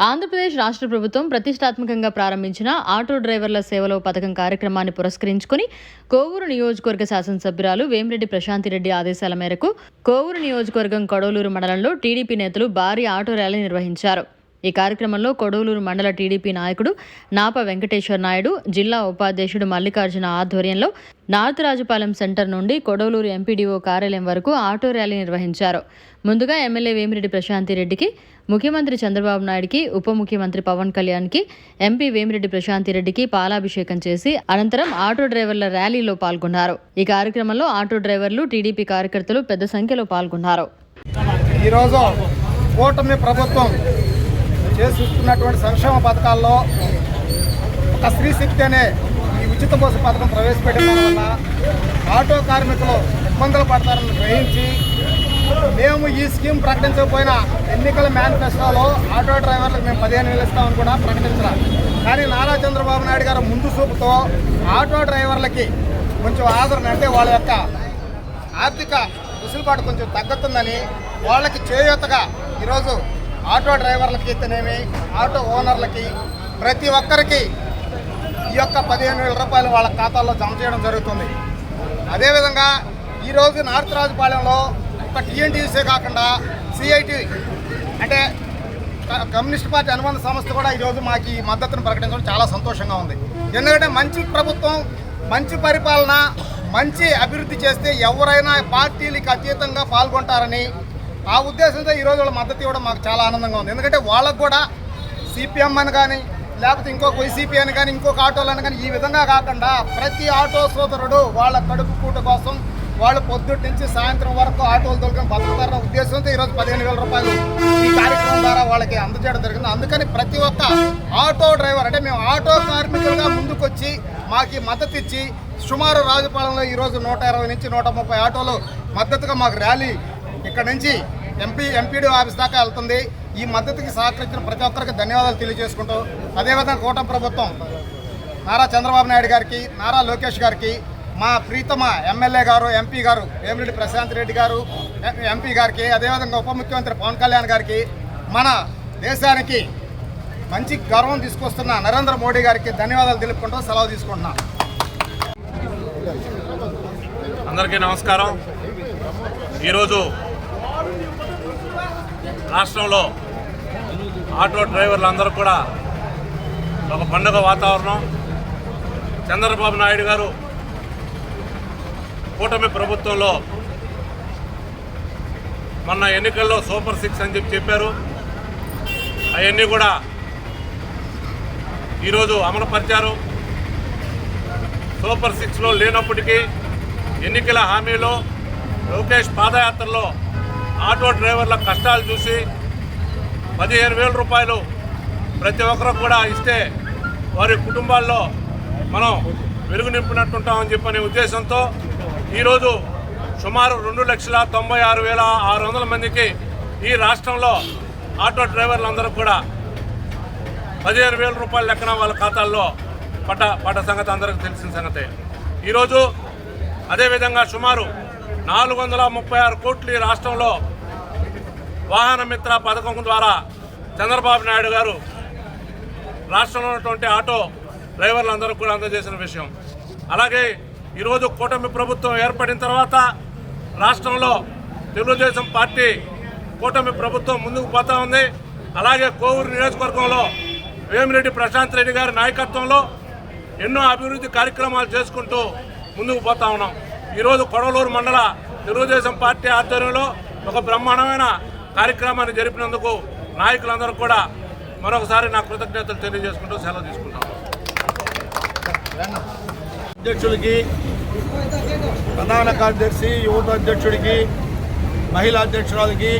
ఆంధ్రప్రదేశ్ రాష్ట్ర ప్రభుత్వం ప్రతిష్టాత్మకంగా ప్రారంభించిన ఆటో డ్రైవర్ల సేవలో పథకం కార్యక్రమాన్ని పురస్కరించుకుని కోవూరు నియోజకవర్గ శాసనసభ్యురాలు వేమిరెడ్డి ప్రశాంతిరెడ్డి ఆదేశాల మేరకు కోవూరు నియోజకవర్గం కొడవలూరు మండలంలో టీడీపీ నేతలు భారీ ఆటో ర్యాలీ నిర్వహించారు. ఈ కార్యక్రమంలో కొడవలూరు మండల టీడీపీ నాయకుడు నాప వెంకటేశ్వర నాయుడు జిల్లా ఉపాధ్యక్షుడు మల్లికార్జున ఆధ్వర్యంలో నార్త్ రాజుపాలెం సెంటర్ నుండి కొడవలూరు ఎంపీడీఓ కార్యాలయం వరకు ఆటో ర్యాలీ నిర్వహించారు. ముందుగా ఎమ్మెల్యే వేమిరెడ్డి ప్రశాంతిరెడ్డికి ముఖ్యమంత్రి చంద్రబాబు నాయుడికి ఉప ముఖ్యమంత్రి పవన్ కళ్యాణ్కి ఎంపీ వేమిరెడ్డి ప్రశాంతిరెడ్డికి పాలాభిషేకం చేసి అనంతరం ఆటో డ్రైవర్ల ర్యాలీలో పాల్గొన్నారు. ఈ కార్యక్రమంలో ఆటో డ్రైవర్లు టీడీపీ కార్యకర్తలు పెద్ద సంఖ్యలో పాల్గొన్నారు. ఈరోజు కూటమి ప్రభుత్వం చేస్తున్నటువంటి సంక్షేమ పథకాల్లో ఒక స్త్రీ శక్తి అనే ఈ ఉచిత బస్సు పథకం ప్రవేశపెట్టడం వల్ల ఆటో కార్మికులు ఇబ్బందులు పడతారని గ్రహించి మేము ఈ స్కీమ్ ప్రకటించకపోయినా ఎన్నికల మేనిఫెస్టోలో ఆటో డ్రైవర్లకు మేము పదిహేను వేలు ఇస్తామని కూడా ప్రకటించరా కానీ నారా చంద్రబాబు నాయుడు గారు ముందు చూపుతో ఆటో డ్రైవర్లకి కొంచెం ఆదరణ అంటే వాళ్ళ యొక్క ఆర్థిక వెసులుబాటు కొంచెం తగ్గుతుందని వాళ్ళకి చేయూతగా ఈరోజు ఆటో డ్రైవర్లకి అయితేనేమి ఆటో ఓనర్లకి ప్రతి ఒక్కరికి ఈ యొక్క పదిహేను వేల రూపాయలు వాళ్ళ ఖాతాల్లో జమ చేయడం జరుగుతుంది. అదేవిధంగా ఈరోజు నార్త్ రాజుపాలెంలో ఒక టీఎన్టీసీ కాకుండా సిఐటి అంటే కమ్యూనిస్ట్ పార్టీ అనుబంధ సంస్థ కూడా ఈరోజు మాకు ఈ మద్దతును ప్రకటించడం చాలా సంతోషంగా ఉంది. ఎందుకంటే మంచి ప్రభుత్వం మంచి పరిపాలన మంచి అభివృద్ధి చేస్తే ఎవరైనా పార్టీలకు అతీతంగా పాల్గొంటారని ఆ ఉద్దేశంతో ఈరోజు వాళ్ళ మద్దతు ఇవ్వడం మాకు చాలా ఆనందంగా ఉంది. ఎందుకంటే వాళ్ళకు కూడా సిపిఎం అని కానీ లేకపోతే ఇంకొక వైసీపీ అని కానీ ఇంకొక ఆటోలు అని కానీ ఈ విధంగా కాకుండా ప్రతి ఆటో సోదరుడు వాళ్ళ కడుపు పూట కోసం వాళ్ళు పొద్దుటి నుంచి సాయంత్రం వరకు ఆటోలు దొరికిన బతుకుతారన్న ఉద్దేశంతో ఈరోజు పదిహేను వేల రూపాయలు ఈ కార్యక్రమం ద్వారా వాళ్ళకి అందజేయడం జరిగింది. అందుకని ప్రతి ఒక్క ఆటో డ్రైవర్ అంటే మేము ఆటో కార్మికులుగా ముందుకొచ్చి మాకు మద్దతు ఇచ్చి సుమారు రాజపాలెంలో ఈరోజు నూట ఇరవై నుంచి నూట ముప్పై ఆటోలు మద్దతుగా మాకు ర్యాలీ ఇక్కడ నుంచి ఎంపీ ఎంపీడీ ఆఫీస్ దాకా వెళ్తుంది. ఈ మద్దతుకి సహకరించిన ప్రతి ఒక్కరికి ధన్యవాదాలు తెలియజేసుకుంటూ అదేవిధంగా కూటమి ప్రభుత్వం నారా చంద్రబాబు నాయుడు గారికి నారా లోకేష్ గారికి మా ప్రీతమ ఎమ్మెల్యే గారు ఎంపీ గారు వేమిరెడ్డి ప్రశాంత్ రెడ్డి గారు ఎంపీ గారికి అదేవిధంగా ఉప ముఖ్యమంత్రి పవన్ కళ్యాణ్ గారికి మన దేశానికి మంచి గర్వం తీసుకొస్తున్న నరేంద్ర మోడీ గారికి ధన్యవాదాలు తెలుపుకుంటూ సెలవు తీసుకుంటున్నా. అందరికీ నమస్కారం. ఈరోజు రాష్ట్రంలో ఆటో డ్రైవర్లందరూ కూడా ఒక పండుగ వాతావరణం. చంద్రబాబు నాయుడు గారు కూటమి ప్రభుత్వంలో మొన్న ఎన్నికల్లో సూపర్ సిక్స్ అని చెప్పి చెప్పారు. అవన్నీ కూడా ఈరోజు అమలుపరిచారు. సూపర్ సిక్స్లో లేనప్పటికీ ఎన్నికల హామీలో లోకేష్ పాదయాత్రలో ఆటో డ్రైవర్ల కష్టాలు చూసి పదిహేను వేల రూపాయలు ప్రతి ఒక్కరు కూడా ఇస్తే వారి కుటుంబాల్లో మనం వెలుగు నింపినట్టుంటామని చెప్పనే ఉద్దేశంతో ఈరోజు సుమారు రెండు లక్షల తొంభై ఆరు వేల ఆరు వందల మందికి ఈ రాష్ట్రంలో ఆటో డ్రైవర్లందరూ కూడా పదిహేను వేల రూపాయల లెక్కన వాళ్ళ ఖాతాల్లో పట్ట పట్ట సంగతి అందరికీ తెలిసిన సంగతే. ఈరోజు అదేవిధంగా సుమారు నాలుగు వందల ముప్పై ఆరు కోట్లు ఈ రాష్ట్రంలో వాహన మిత్ర పథకం ద్వారా చంద్రబాబు నాయుడు గారు రాష్ట్రంలో ఉన్నటువంటి ఆటో డ్రైవర్లందరూ కూడా అందజేసిన విషయం. అలాగే ఈరోజు కూటమి ప్రభుత్వం ఏర్పడిన తర్వాత రాష్ట్రంలో తెలుగుదేశం పార్టీ కూటమి ప్రభుత్వం ముందుకు పోతా ఉంది. అలాగే కోవూరు నియోజకవర్గంలో వేమిరెడ్డి ప్రశాంత్ రెడ్డి గారి నాయకత్వంలో ఎన్నో అభివృద్ధి కార్యక్రమాలు చేసుకుంటూ ముందుకు పోతా ఉన్నాం. ఈరోజు కొడవలూరు మండల తెలుగుదేశం పార్టీ ఆధ్వర్యంలో ఒక బ్రహ్మాండమైన కార్యక్రమాన్ని జరిపినందుకు నాయకులందరూ కూడా మరొకసారి నా కృతజ్ఞతలు తెలియజేసుకుంటూ సెలవు తీసుకుంటాం. అధ్యక్షుడికి ప్రధాన కార్యదర్శి యువత అధ్యక్షుడికి మహిళా అధ్యక్షురాలకి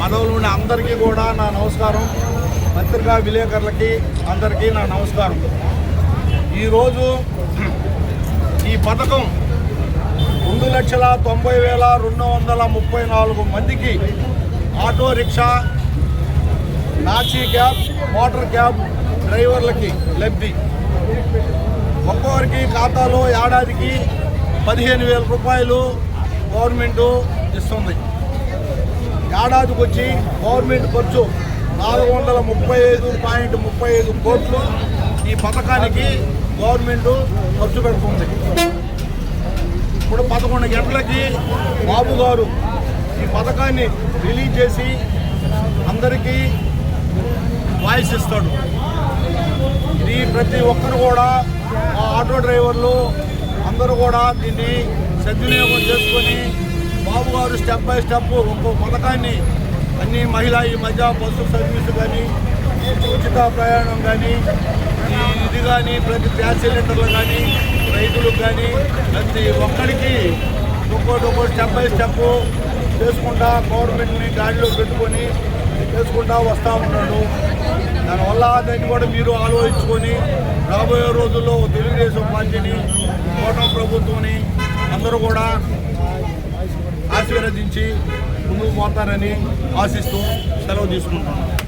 మనవులు ఉన్న అందరికీ కూడా నా నమస్కారం. పత్రికా విలేకరులకి అందరికీ నా నమస్కారం. ఈరోజు ఈ పథకం రెండు లక్షల తొంభై వేల రెండు వందల ముప్పై నాలుగు మందికి ఆటో రిక్షా నాచీ క్యాబ్ మోటార్ క్యాబ్ డ్రైవర్లకి లబ్ధి. ఒక్కొక్కరికి ఖాతాలో ఏడాదికి పదిహేను వేల రూపాయలు గవర్నమెంట్ ఇస్తుంది. ఏడాదికి వచ్చి గవర్నమెంట్ ఖర్చు నాలుగు వందల ముప్పై ఐదు పాయింట్ ముప్పై ఐదు కోట్లు ఈ పథకానికి గవర్నమెంట్ ఖర్చు పెడుతుంది. ఇప్పుడు పదకొండు గంటలకి బాబు గారు ఈ పథకాన్ని రిలీజ్ చేసి అందరికీ వాయిస్ ఇస్తాడు. ఇది ప్రతి ఒక్కరు కూడా ఆటో డ్రైవర్లు అందరూ కూడా దీన్ని సద్వినియోగం చేసుకొని బాబు గారు స్టెప్ బై స్టెప్ ఒక్కో పథకాన్ని అన్ని మహిళ ఈ మధ్య బస్సు సర్వీసు కానీ ఉచిత ప్రయాణం కానీ ఇది కానీ ప్రతి గ్యాస్ సిలిండర్లు కానీ రైతులకు కానీ ప్రతి ఒక్కరికి ఒక్కోటి ఒక్కోటి స్టెప్ బై స్టెప్ చేసుకుంటా గవర్నమెంట్ని గాడిలో పెట్టుకొని చేసుకుంటా వస్తూ ఉన్నాడు. దానివల్ల దాన్ని కూడా మీరు ఆలోచించుకొని రాబోయే రోజుల్లో తెలుగుదేశం పార్టీని కూటమి ప్రభుత్వాన్ని అందరూ కూడా ఆశీర్వదించి ముందుకు పోతారని ఆశిస్తూ సెలవు తీసుకుంటున్నాను